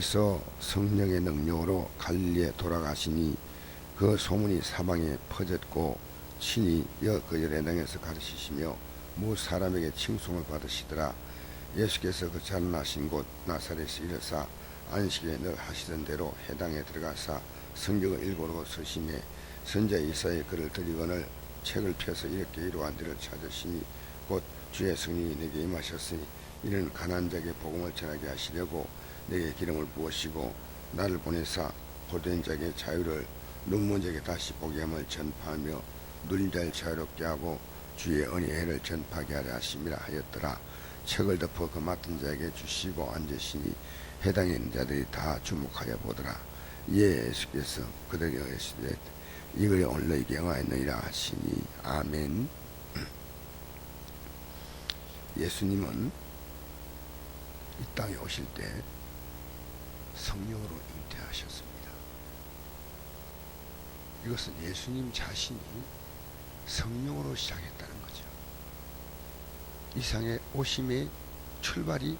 그래서 성령의 능력으로 갈릴리에 돌아가시니 그 소문이 사방에 퍼졌고 친히 여그 열애당에서 가르치시며 무 사람에게 칭송을 받으시더라. 예수께서 그 자라나신 곳 나사렛에 이르사 안식에 늘 하시던 대로 해당에 들어가사 성경을 읽고로 서심해 선자 이사의 글을 드리거늘 책을 펴서 이렇게 이루한 데를 찾으시니 곧 주의 성령이 내게 임하셨으니 이는 가난한 자에게 복음을 전하게 하시려고 내게 기름을 부으시고 나를 보내사 고된 자에게 자유를 눈먼 자에게 다시 보게 함을 전파하며 누린 자를 자유롭게 하고 주의 은혜를 전파하게 하려 하심이라 하였더라. 책을 덮어 그 맡은 자에게 주시고 앉으시니 해당에 있는 자들이 다 주목하여 보더라. 예, 예수께서 그들에게 하시되 이글이 너희에게 영화했느니라 하시니 아멘. 예수님은 이 땅에 오실 때 성령으로 잉태하셨습니다. 이것은 예수님 자신이 성령으로 시작했다는 거죠. 이 상의 오심의 출발이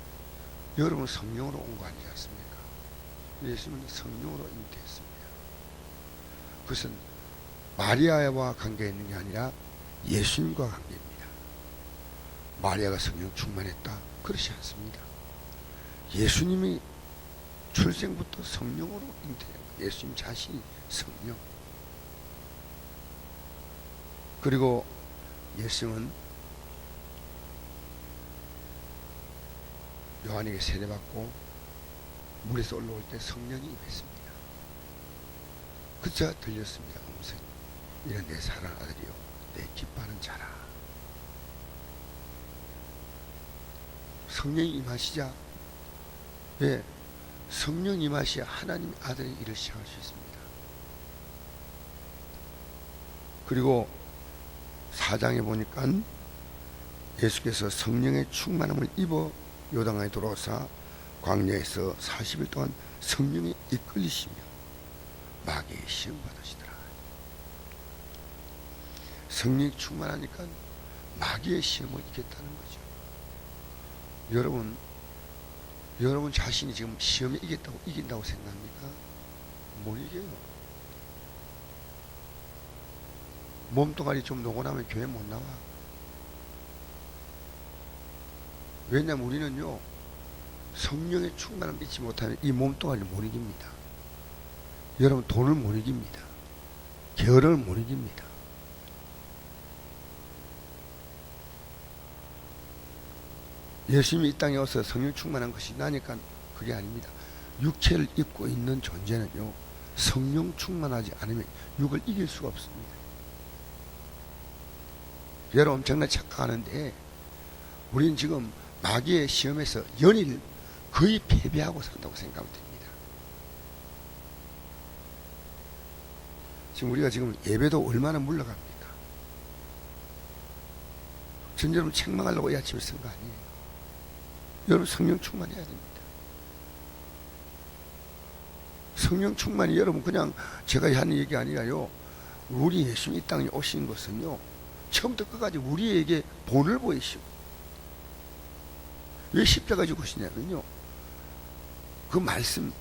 여러분 성령으로 온 거 아니지 않습니까? 예수님은 성령으로 잉태했습니다. 그것은 마리아와 관계 있는 게 아니라 예수님과 관계입니다. 마리아가 성령 충만했다? 그렇지 않습니다. 예수님이 출생부터 성령으로 잉태해요. 예수님 자신이 성령. 그리고 예수님은 요한에게 세례받고 물에서 올라올 때 성령이 임했습니다. 그자 들렸습니다. 음성이. 이는 내 사랑 아들이요. 내 기뻐하는 자라. 성령이 임하시자 왜 성령 임하시야 하나님 아들의 일을 시작할 수 있습니다. 그리고 사장에 보니까 예수께서 성령의 충만함을 입어 요당에 들어오사 광야에서 40일 동안 성령에 이끌리시며 마귀의 시험 받으시더라. 성령이 충만하니까 마귀의 시험을 이겼다는 거죠. 여러분, 여러분 자신이 지금 시험에 이겼다고 이긴다고 생각합니까? 못 이겨요. 몸뚱아리 좀 노곤하면 교회 못 나와. 왜냐면 우리는요, 성령의 충만함 믿지 못하면 이 몸뚱아리를 못 이깁니다. 여러분 돈을 못 이깁니다. 게으름을 못 이깁니다. 예수님이 이 땅에 와서 성령 충만한 것이 나니까 그게 아닙니다. 육체를 입고 있는 존재는요, 성령 충만하지 않으면 육을 이길 수가 없습니다. 여러분 엄청나게 착각하는데, 우리는 지금 마귀의 시험에서 연일 거의 패배하고 산다고 생각하면 됩니다. 지금 우리가 지금 예배도 얼마나 물러갑니까? 전 여러분 책망하려고 이 아침에 쓴 거 아니에요. 여러분 성령 충만해야 됩니다. 성령 충만이 여러분 그냥 제가 하는 얘기 아니라요. 우리 예수님 이 땅에 오신 것은요. 처음부터 끝까지 우리에게 본을 보이시고 왜 십자가 지고 오시냐면요. 그 말씀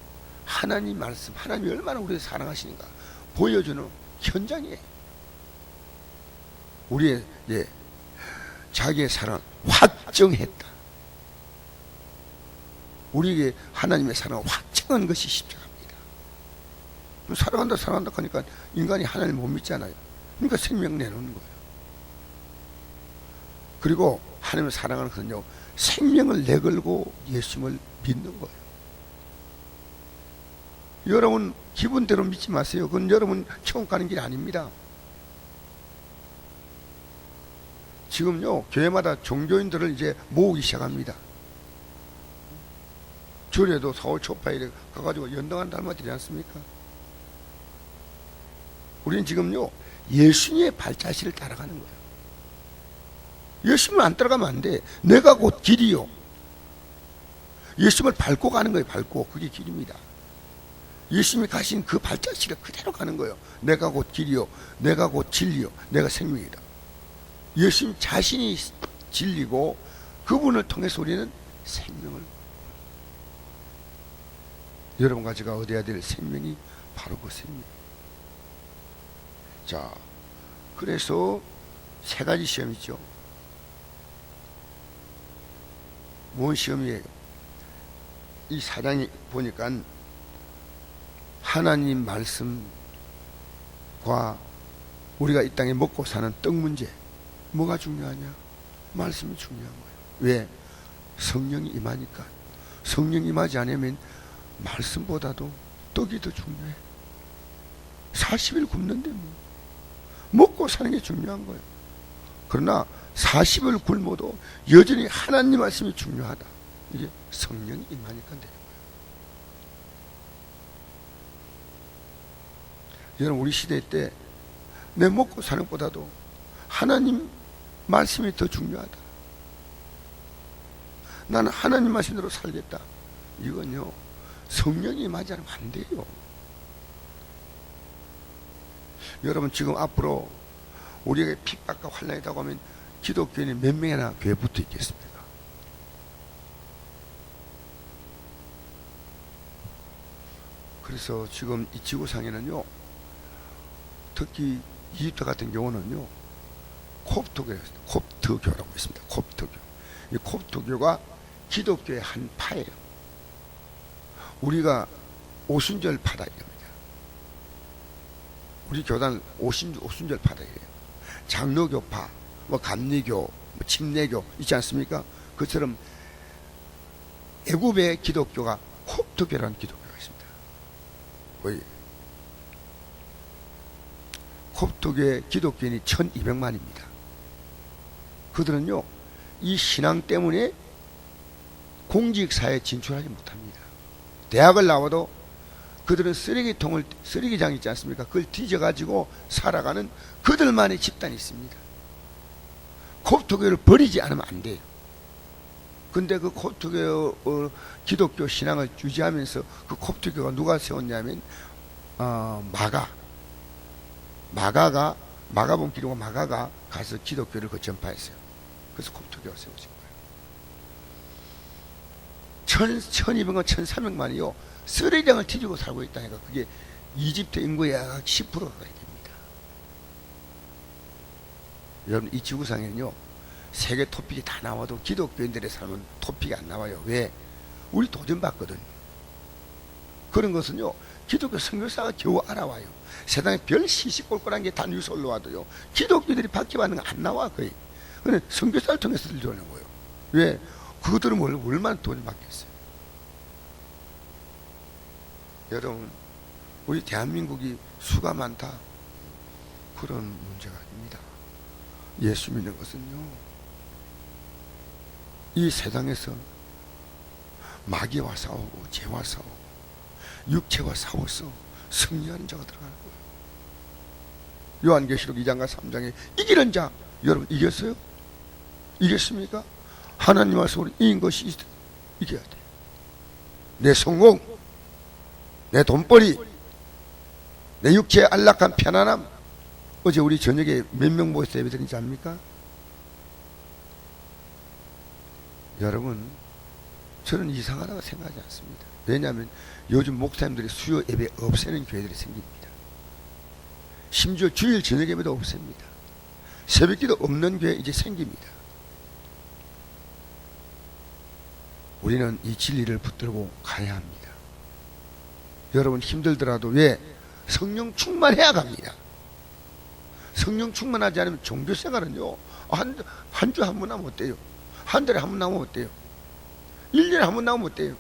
하나님 말씀 하나님이 얼마나 우리를 사랑하시는가 보여주는 현장이에요. 우리의 예, 자기의 사랑 확정했다. 우리에게 하나님의 사랑을 확정한 것이 십자가입니다. 사랑한다, 사랑한다 하니까 인간이 하나님 못 믿잖아요. 그러니까 생명 내놓는 거예요. 그리고 하나님을 사랑하는 것은요, 생명을 내걸고 예수님을 믿는 거예요. 여러분, 기분대로 믿지 마세요. 그건 여러분 처음 가는 길이 아닙니다. 지금요, 교회마다 종교인들을 이제 모으기 시작합니다. 절에도 4월 초파일에 가가지고 연등한 닮아들지 않습니까? 우리는 지금요, 예수님의 발자취를 따라가는 거예요. 예수님을 안 따라가면 안 돼. 내가 곧 길이요. 예수님을 밟고 가는 거예요, 밟고. 그게 길입니다. 예수님이 가신 그 발자취를 그대로 가는 거예요. 내가 곧 길이요. 내가 곧 진리요. 내가 생명이다. 예수님 자신이 진리고 그분을 통해서 우리는 생명을 여러분과 제가 얻어야 될 생명이 바로 그 생명. 자, 그래서 세 가지 시험이 있죠. 뭔 시험이에요? 이 사장이 보니까 하나님 말씀과 우리가 이 땅에 먹고 사는 떡 문제 뭐가 중요하냐? 말씀이 중요한 거예요. 왜? 성령이 임하니까. 성령이 임하지 않으면 말씀보다도 떡이 더 중요해. 40일 굶는데 뭐. 먹고 사는 게 중요한 거예요. 그러나 40을 굶어도 여전히 하나님 말씀이 중요하다. 이게 성령이 임하니까 되는 거예요. 여러분 우리 시대 때 내 먹고 사는 것보다도 하나님 말씀이 더 중요하다. 나는 하나님 말씀대로 살겠다. 이건요 성령이 않으면 안 돼요. 여러분 지금 앞으로 우리에게 핍박과 환란이 다고 하면 기독교인이 몇 명이나 교회 붙어 있겠습니까? 그래서 지금 이 지구상에는요, 특히 이집트 같은 경우는요, 콥트교가 콥트교라고 있습니다. 콥트교. 이 콥트교가 기독교의 한 파예요. 우리가 오순절 파다 이겁니다. 우리 교단 오순, 오순절 파다 이래요. 장로교파, 뭐 감리교, 뭐 침례교 있지 않습니까? 그처럼 애굽의 기독교가 콥트교라는 기독교가 있습니다. 거의 콥트교의 기독교인이 1200만입니다. 그들은요, 이 신앙 때문에 공직사회에 진출하지 못합니다. 대학을 나와도 그들은 쓰레기통을, 쓰레기장 있지 않습니까? 그걸 뒤져가지고 살아가는 그들만의 집단이 있습니다. 콥트교를 버리지 않으면 안 돼요. 근데 그 콥트교 어, 기독교 신앙을 유지하면서 그 콥트교가 누가 세웠냐면 어, 마가 마가가 마가본 기록과 마가가 가서 기독교를 그 전파했어요. 그래서 콥트교가 세워진 거예요. 천, 천이백만, 천삼백만이요. 쓰레기장을 뒤지고 살고 있다니까. 그게 이집트 인구의 약 10%가 됩니다. 여러분, 이 지구상에는요, 세계 토픽이 다 나와도 기독교인들의 삶은 토픽이 안 나와요. 왜? 우리 도전 받거든. 그런 것은요, 기독교 선교사가 겨우 알아와요. 세상에 별 시시콜콜한 게 다 뉴스 올라와도요, 기독교들이 받기받는 거 안 나와, 거의. 근데 선교사를 통해서 들려오는 거예요. 왜? 그들은 뭘, 얼마나 돈을 받겠어요. 여러분, 우리 대한민국이 수가 많다. 그런 문제가 아닙니다. 예수 믿는 것은요, 이 세상에서 마귀와 싸우고 죄와 싸우고 육체와 싸워서 승리하는 자가 들어가는 거예요. 요한계시록 2장과 3장에 이기는 자 여러분 이겼어요? 이겼습니까? 하나님 우리 이긴 것이 있- 이겨야 돼. 내 성공, 내 돈벌이, 내 육체의 안락한 편안함. 어제 우리 저녁에 몇 명 모여서 예배 드린지 압니까? 여러분, 저는 이상하다고 생각하지 않습니다. 왜냐하면 요즘 목사님들이 수요 예배 없애는 교회들이 생깁니다. 심지어 주일 저녁 예배도 없앱니다. 새벽기도 없는 교회 이제 생깁니다. 우리는 이 진리를 붙들고 가야 합니다. 여러분 힘들더라도 왜 성령 충만해야 갑니다. 성령 충만하지 않으면 종교 생활은요 한 한 주 한 번 하면 어때요? 한 달에 한 번 나오면 어때요? 1년에 한 번 나오면 어때요?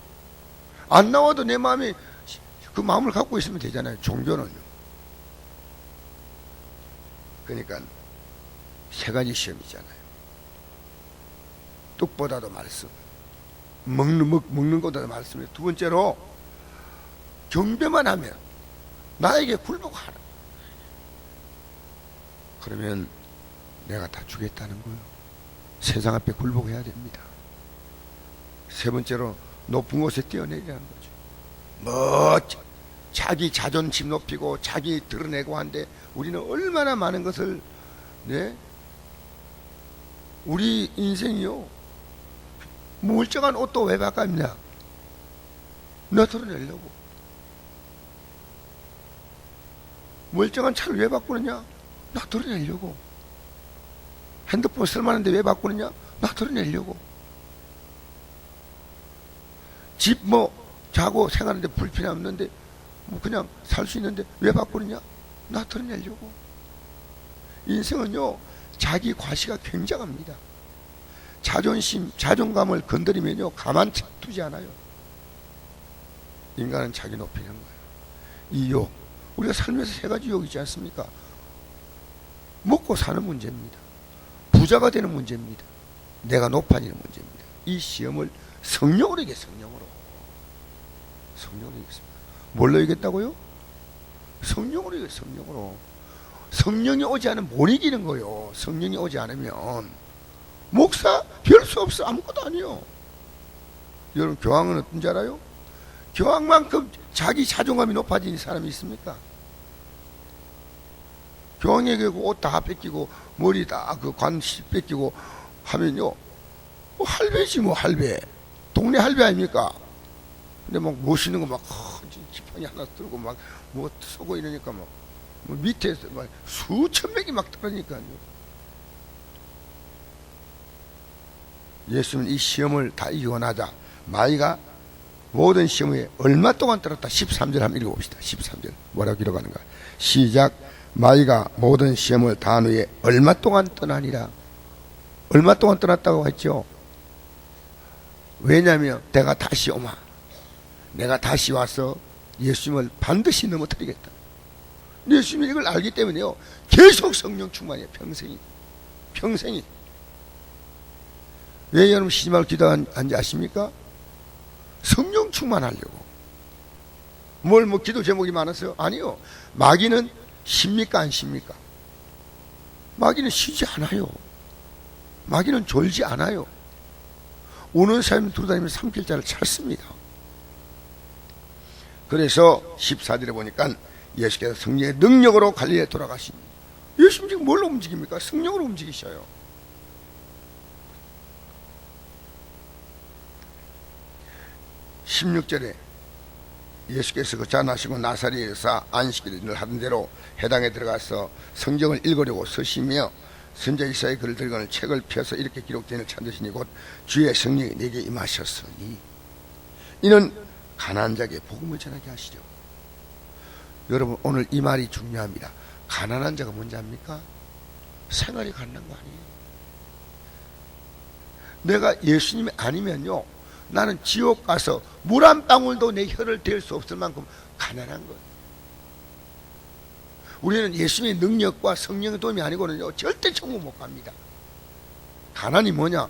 안 나와도 내 마음이 그 마음을 갖고 있으면 되잖아요. 종교는요. 그러니까 세 가지 시험이잖아요. 떡보다도 말씀. 먹는 먹, 먹는 것보다도 말씀이에요. 두 번째로 경배만 하면 나에게 굴복하라. 그러면 내가 다 주겠다는 거예요. 세상 앞에 굴복해야 됩니다. 세 번째로 높은 곳에 뛰어내리라는 거죠. 뭐 자기 자존심 높이고 자기 드러내고 한데 우리는 얼마나 많은 것을 네 우리 인생이요 멀쩡한 옷도 왜 바꿨냐? 너 드러내려고. 멀쩡한 차를 왜 바꾸느냐? 나 드러내려고. 핸드폰 쓸만한데 왜 바꾸느냐? 나 드러내려고. 집 뭐 자고 생하는데 불편함 없는데 뭐 그냥 살 수 있는데 왜 바꾸느냐? 나 드러내려고. 인생은요, 자기 과시가 굉장합니다. 자존심, 자존감을 건드리면요 가만 두지 않아요. 인간은 자기 높이는 거예요. 이 욕, 우리가 살면서 세 가지 욕이 있지 않습니까? 먹고 사는 문제입니다. 부자가 되는 문제입니다. 내가 높아지는 문제입니다. 이 시험을 성령으로 이겨 성령으로. 성령으로 이겼습니다. 뭘로 이겼다고요? 성령으로 이겨 성령으로. 성령이 오지 않으면 못 이기는 거요. 성령이 오지 않으면 목사 별수 없어 아무것도 아니요. 여러분 교황은 어떤지 알아요? 교황만큼 자기 자존감이 높아진 사람이 있습니까? 교황에게 그옷다 뺏기고 머리 다 그관씨 뺏기고 하면요 뭐 할배지 뭐 할배 동네 할배 아닙니까? 근데 막 멋있는 거막 지팡이 하나 들고 막뭐 쏘고 이러니까 막, 뭐 밑에서 막 수천 명이 막 떨어지니까요. 예수는 이 시험을 다 이겨나자. 마이가 모든 시험에 얼마 동안 떨었다? 13절 한번 읽어봅시다. 13절. 뭐라고 기록하는가 시작. 마이가 모든 시험을 다한 후에 얼마 동안 떠나니라? 얼마 동안 떠났다고 했죠? 왜냐하면 내가 다시 오마. 내가 다시 와서 예수님을 반드시 넘어뜨리겠다. 예수님이 이걸 알기 때문에요. 계속 성령 충만이에요 평생이. 평생이 왜 여러분 말고 기도하는지 아십니까? 성령 충만하려고. 뭘 뭐 기도 제목이 많았어요? 아니요. 마귀는 쉽니까 안 쉽니까? 마귀는 쉬지 않아요. 마귀는 졸지 않아요. 오는 사람 두다니면 삼킬자를 찾습니다. 그래서 14절에 보니까 예수께서 성령의 능력으로 갈릴리에 돌아가신 예수님 지금 뭘로 움직입니까? 성령으로 움직이셔요. 16절에 예수께서 그 잔하시고 나사리에서 안식일을 하던 대로 해당에 들어가서 성경을 읽으려고 서시며 선자 이사의 글을 들거는 책을 펴서 이렇게 기록되는 찾으시니 곧 주의 성령이 내게 임하셨으니 이는 가난한 자에게 복음을 전하게 하시죠 여러분 오늘 이 말이 중요합니다. 가난한 자가 뭔지 압니까? 생활이 가난한 거 아니에요. 내가 예수님이 아니면요 나는 지옥 가서 물 한 방울도 내 혀를 댈 수 없을 만큼 가난한 거예요. 우리는 예수님의 능력과 성령의 도움이 아니고는요, 절대 천국 못 갑니다. 가난이 뭐냐?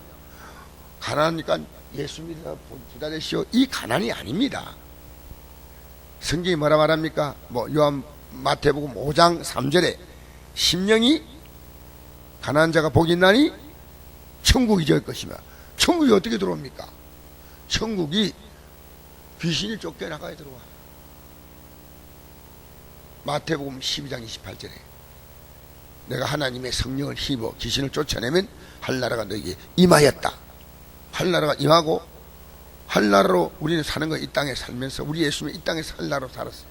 가난하니까 예수 믿어 되시오. 이 가난이 아닙니다. 성경이 뭐라 말합니까? 뭐, 요한 마태복음 5장 3절에 심령이 가난한 자가 복이 있나니 천국이 될 것이며 천국이 어떻게 들어옵니까? 천국이 귀신이 쫓겨나가야 들어와. 마태복음 12장 28절에 내가 하나님의 성령을 힘입어 귀신을 쫓아내면 할나라가 너에게 임하였다. 할나라가 임하고 할나라로 우리는 사는 거 이 땅에 살면서 우리 예수님이 이 땅에서 할나라로 살았어요.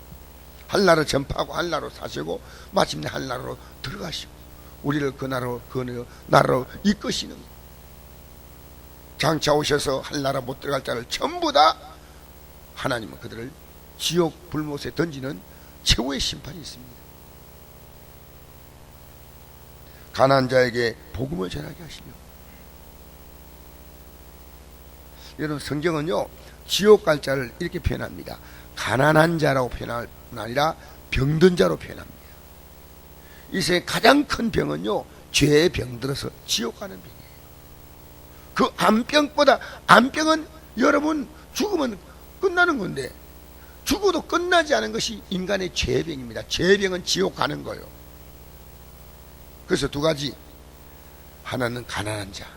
할나라를 전파하고 할나라로 사시고 마침내 할나라로 들어가시고 우리를 그 나라로 그 나라로 이끄시는 장차 오셔서 할나라 못 들어갈 자를 전부 다 하나님은 그들을 지옥 불못에 던지는 최후의 심판이 있습니다. 가난 자에게 복음을 전하게 하시며 여러분 성경은요 지옥 갈 자를 이렇게 표현합니다. 가난한 자라고 표현할 뿐 아니라 병든 자로 표현합니다. 이 세상 가장 큰 병은요 죄의 병들어서 지옥 가는 병. 그 암병보다 암병은 여러분 죽으면 끝나는 건데 죽어도 끝나지 않은 것이 인간의 죄병입니다. 죄병은 지옥 가는 거예요. 그래서 두 가지. 하나는 가난한 자.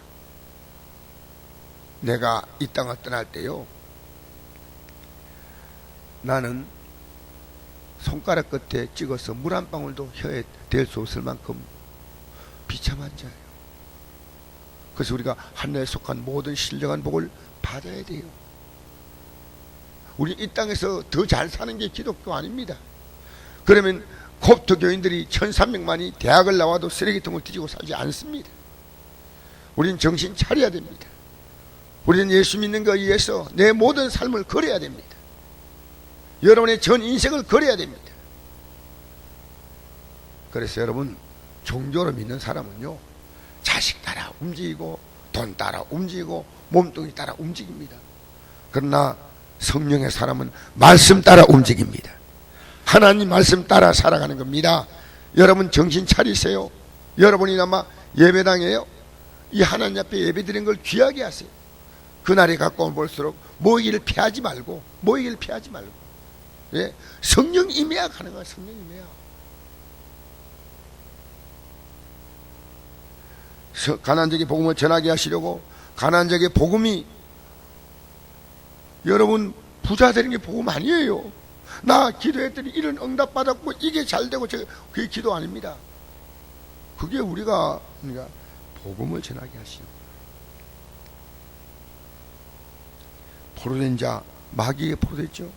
내가 이 땅을 떠날 때요. 나는 손가락 끝에 찍어서 물 한 방울도 혀에 댈 수 없을 만큼 비참한 자예요. 그래서 우리가 하늘에 속한 모든 신령한 복을 받아야 돼요. 우리 이 땅에서 더 잘 사는 게 기독교 아닙니다. 그러면 콥트 교인들이 1300만이 대학을 나와도 쓰레기통을 뒤지고 살지 않습니다. 우린 정신 차려야 됩니다. 우리는 예수 믿는 것에 의해서 내 모든 삶을 걸어야 됩니다. 여러분의 전 인생을 걸어야 됩니다. 그래서 여러분 종교로 믿는 사람은요 자식 따라 움직이고 돈 따라 움직이고 몸뚱이 따라 움직입니다. 그러나 성령의 사람은 말씀 따라 움직입니다. 하나님 말씀 따라 살아가는 겁니다. 여러분 정신 차리세요. 여러분이나마 예배당에요. 이 하나님 앞에 예배드리는 걸 귀하게 하세요. 그날이 가까운 볼수록 모이기를 피하지 말고 모이기를 피하지 말고 예? 성령 임해야 가능한 성령 임해야 가난적인 복음을 전하게 하시려고 가난적인 복음이 여러분 부자 되는 게 복음 아니에요. 나 기도했더니 이런 응답 받았고 이게 잘 되고 저 그게 기도 아닙니다. 그게 우리가 우리가 복음을 전하게 하시는. 포로된 자 마귀에 포로됐죠.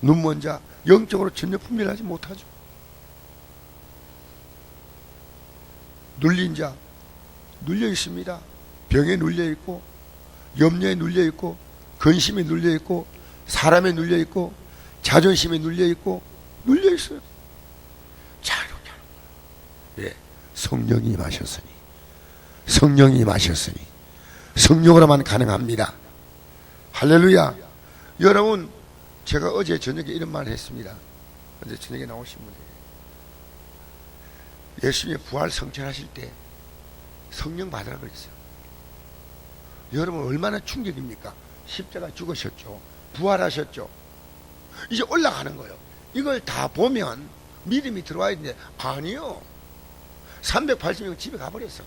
눈먼 자 영적으로 전혀 분별하지 못하죠. 눌린 자 눌려 있습니다. 병에 눌려 있고 염려에 눌려 있고 근심에 눌려 있고 사람에 눌려 있고 자존심에 눌려 있고 눌려 있어요. 자유롭게. 예, 성령이 임하셨으니 성령이 임하셨으니 성령으로만 가능합니다. 할렐루야. 여러분 제가 어제 저녁에 이런 말을 했습니다. 어제 저녁에 나오신 분들 예수님의 부활 성천하실 때 성령 받으라 그랬어요. 여러분 얼마나 충격입니까? 십자가 죽으셨죠. 부활하셨죠. 이제 올라가는 거예요. 이걸 다 보면 믿음이 들어와야 되는데 아니요. 380명 집에 가버렸어.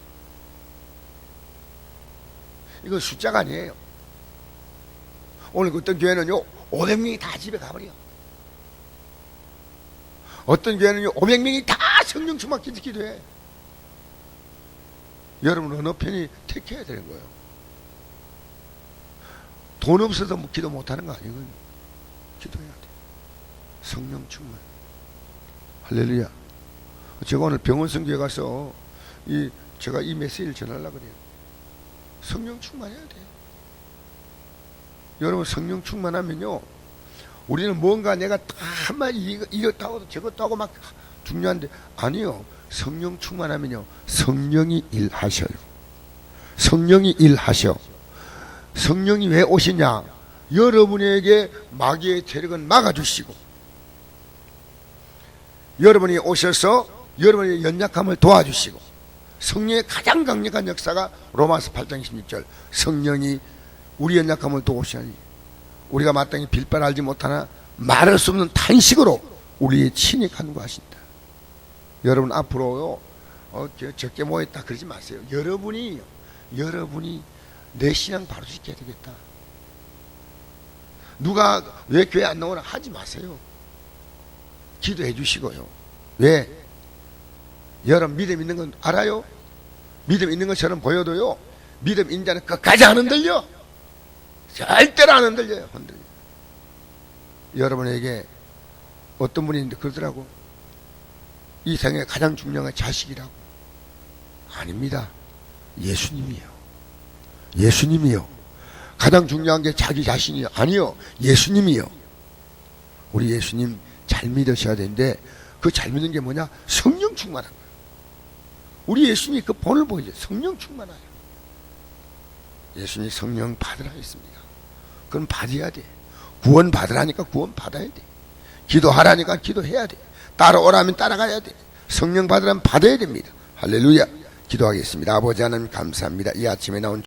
이건 숫자가 아니에요. 오늘 그 어떤 교회는요 500명이 다 집에 가버려. 어떤 교회는요 500명이 다 성령 충만 기도 기도해. 여러분 어느 편이 택해야 되는 거예요. 돈 없어도 뭐 기도 못하는 거 아니거든요. 기도해야 돼. 성령 충만. 할렐루야. 제가 오늘 병원 성교에 가서 이 제가 이 메시지를 전하려고 그래요. 성령 충만해야 돼. 여러분 성령 충만하면요. 우리는 뭔가 내가 다 한마디 이거, 이것도 하고 저것도 하고 막 중요한데 아니요. 성령 충만하면요. 성령이 일하셔요. 성령이 일하셔. 성령이 왜 오시냐? 여러분에게 마귀의 세력은 막아주시고 여러분이 오셔서 여러분의 연약함을 도와주시고 성령의 가장 강력한 역사가 로마서 8장 16절 성령이 우리 연약함을 도우시니 우리가 마땅히 빌바를 알지 못하나 말할 수 없는 탄식으로 우리의 친히 간구하신다. 여러분 앞으로요 어, 저, 적게 모였다 그러지 마세요. 여러분이 여러분이 내 신앙 바로 지켜야 되겠다. 누가 왜 교회 안 나오나 하지 마세요. 기도해 주시고요. 왜? 여러분 믿음 있는 건 알아요? 믿음 있는 것처럼 보여도요. 믿음 있는 자는 끝까지 안 흔들려. 절대로 안 흔들려요. 흔들려. 여러분에게 어떤 분이 있는데 그러더라고. 이 생에 가장 중요한 건 자식이라고. 아닙니다. 예수님이요. 예수님이요. 가장 중요한 게 자기 자신이요. 아니요. 예수님이요. 우리 예수님 잘 믿으셔야 되는데 그 잘 믿는 게 뭐냐? 성령 충만한 거예요. 우리 예수님이 그 본을 보이죠. 성령 충만하요. 예수님 성령 받으라 했습니다. 그건 받아야 돼. 구원 받으라니까 구원 받아야 돼. 기도하라니까 기도해야 돼. 따라오라면 따라가야 돼. 성령 받으라면 받아야 됩니다. 할렐루야. 기도하겠습니다. 아버지 하나님 감사합니다. 이 아침에 나온